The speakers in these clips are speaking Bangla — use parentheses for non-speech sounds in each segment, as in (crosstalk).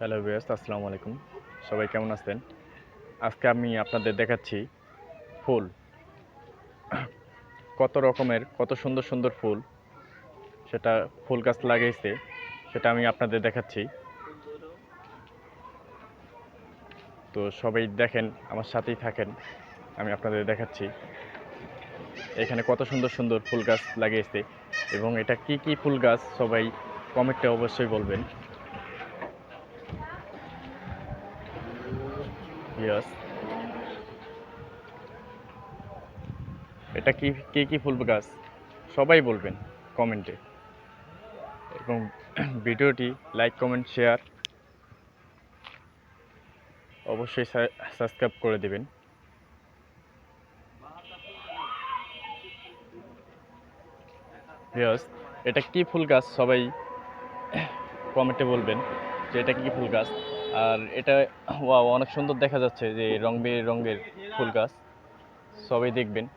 হ্যালো বিয়াস আসসালামু আলাইকুম। সবাই কেমন আছেন? আজকে আমি আপনাদের দেখাচ্ছি ফুল। কত রকমের, কত সুন্দর সুন্দর ফুল সেটা ফুল গাছ লাগিয়েছে সেটা আমি আপনাদের দেখাচ্ছি। তো সবাই দেখেন, আমার সাথেই থাকেন, আমি আপনাদের দেখাচ্ছি। এখানে কত সুন্দর সুন্দর ফুল গাছ লাগিয়েছে এবং এটা কি কি ফুল গাছ সবাই কমেন্টে অবশ্যই বলবেন। ইয়েস এটা কি কি কি ফুল গাছ সবাই বলবেন কমেন্টে এবং (clears throat) ভিডিওটি লাইক কমেন্ট শেয়ার অবশ্যই সাবস্ক্রাইব করে দেবেন। এটা কি ফুল গাছ সবাই (clears throat) কমেন্টে বলবেন যে এটা কি ফুল গাছ আর এটা, ওয়াও, অনেক সুন্দর দেখা যাচ্ছে যে রং বেরঙের ফুল গাছ। সবাই দেখবেন।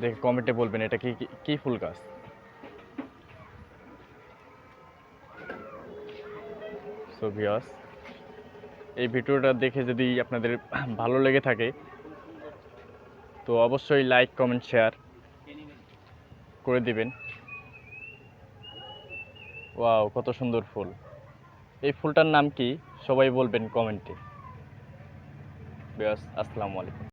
দেখে কমেন্টে বলবেন এটা কি, কি- ফুল গাছ। সো এই ভিডিওটা দেখে যদি আপনাদের ভালো লেগে থাকে, তো অবশ্যই লাইক, কমেন্ট, শেয়ার করে দিবেন। ওয়াও, কত সুন্দর ফুল। এই ফুলটার নাম কি? সবাই বলবেন কমেন্টে। ব্যাস আসসালামু আলাইকুম।